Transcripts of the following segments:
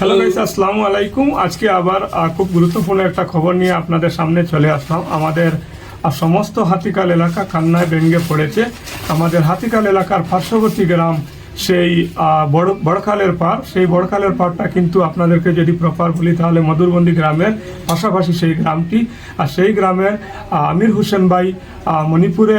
Hello guys আসসালামু আলাইকুম আজকে আবার খুব গুরুত্বপূর্ণ একটা খবর নিয়ে আপনাদের সামনে চলে আসলাম। আমাদের সমস্ত হাতিকাল এলাকা কান্নায় ভেঙে পড়েছে। আমাদের হাতিকাল এলাকার পার্শ্ববর্তী গ্রাম, সেই বড়, বড়খালের পার সেই বড়খালের পারটা কিন্তু আপনাদেরকে যদি প্রপার বলি, তাহলে মধুরবন্দি গ্রামের পাশাপাশি সেই গ্রামটি। আর সেই গ্রামের আমির হোসেন ভাই মণিপুরে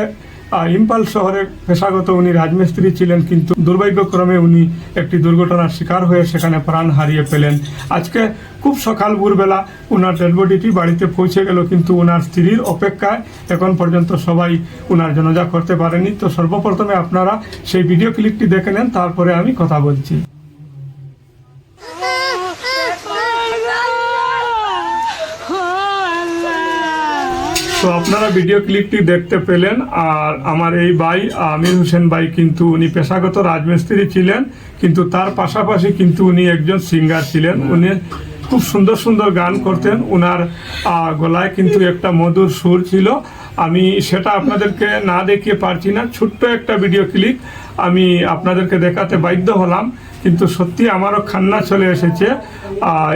ইম্পাল শহরে পেশাগত উনি রাজমিস্ত্রি ছিলেন, কিন্তু দুর্ভাগ্যক্রমে উনি একটি দুর্ঘটনার শিকার হয়ে সেখানে প্রাণ হারিয়ে ফেলেন। আজকে খুব সকাল ভোরবেলা ওনার ডেডবডিটি বাড়িতে পৌঁছে গেল, কিন্তু ওনার স্ত্রীর অপেক্ষায় এখন পর্যন্ত সবাই ওনার জনজা করতে পারেনি। তো সর্বপ্রথমে আপনারা সেই ভিডিও ক্লিপটি দেখে নেন, তারপরে আমি কথা বলছি। তো আপনারা ভিডিও ক্লিপটি দেখতে পেলেন আর আমার এই ভাই, আমির হোসেন ভাই কিন্তু উনি পেশাগত রাজমিস্ত্রি ছিলেন, কিন্তু তার পাশাপাশি কিন্তু উনি একজন সিঙ্গার ছিলেন। উনি খুব সুন্দর সুন্দর গান করতেন। ওনার গলায় কিন্তু একটা মধুর সুর ছিল। আমি সেটা আপনাদেরকে না দেখিয়ে পারছি না। ছোট্ট একটা ভিডিও ক্লিপ আমি আপনাদেরকে দেখাতে বাধ্য হলাম, কিন্তু সত্যি আমারও খান্না চলে এসেছে।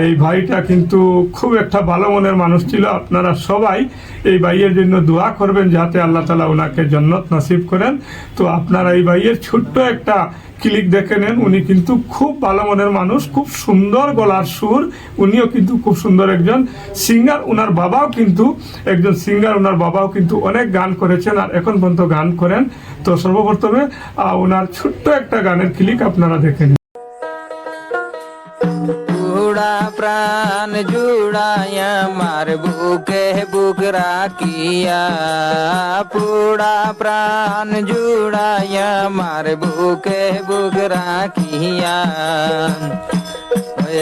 এই ভাইটা কিন্তু খুব একটা ভালো মনের মানুষ ছিল। আপনারা সবাই এই ভাইয়ের জন্য দোয়া করবেন, যাতে আল্লাহ তালা ওনাকে জন্নত নসিব করেন। তো আপনারা এই ভাইয়ের ছোট্ট একটা ক্লিক দেখে নেন। উনি কিন্তু খুব ভালো মনের মানুষ, খুব সুন্দর গলার সুর। উনিও কিন্তু খুব সুন্দর একজন সিঙ্গার ওনার বাবাও কিন্তু একজন সিঙ্গার ওনার বাবাও কিন্তু অনেক গান করেছেন আর এখন পর্যন্ত গান করেন। তো সর্বপ্রথমে ওনার ছোট্ট একটা গানের ক্লিক আপনারা দেখে নিন জুড়া প্রাণ জুড়ায় আমার বুকে বুক রাখিয়া। পুরা প্রাণ জুড়ায় আমার বুকে বুক রাখিয়া।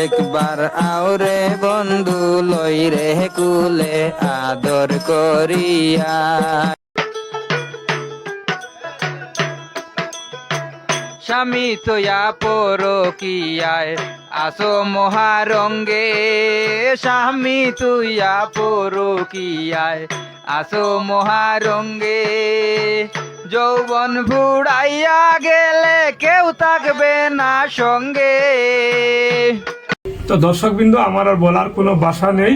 একবার আওরে বন্ধু লই রে কুলে আদর করিয়া। স্বামী তোয়া পরকিয়ায়, আসো মহারঙ্গে। স্বামী তুইয়া পরকিয়ায়, আসো মহারঙ্গে। যৌবন ভুড়াইয়া গেলে কেউ থাকবে না সঙ্গে। তো দর্শকবৃন্দ, আমার আর বলার কোনো বাসা নেই।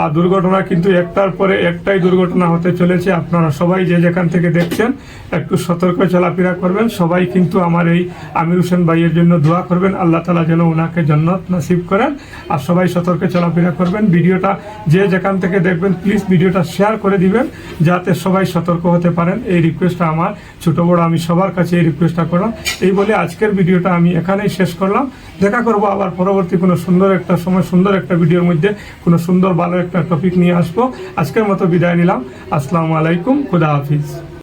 আর দুর্ঘটনা কিন্তু একটার পরে একটাই দুর্ঘটনা হতে চলেছে। আপনারা সবাই যে যেখান থেকে দেখছেন, একটু সতর্ক চলাফেরা করবেন। সবাই কিন্তু আমার এই আমির হোসেন ভাইয়ের জন্য দোয়া করবেন। আল্লাহ তালা যেন ওনাকে জন্নত নসিব করেন। আর সবাই সতর্ক চলাফেরা করবেন। ভিডিওটা যে যেখান থেকে দেখবেন প্লিজ ভিডিওটা শেয়ার করে দিবেন, যাতে সবাই সতর্ক হতে পারেন। এই রিকোয়েস্টটা আমার ছোটো বড়, আমি সবার কাছে এই রিকোয়েস্টটা করলাম। এই বলে আজকের ভিডিওটা আমি এখানেই শেষ করলাম। দেখা করব আবার পরবর্তী কোনো সুন্দর একটা সময়, সুন্দর একটা ভিডিওর মধ্যে, কোনো সুন্দর ভালো একটা টপিক নিয়ে আসব। আজকের মতো বিদায় নিলাম। আসসালামু আলাইকুম। খুদা হাফিজ।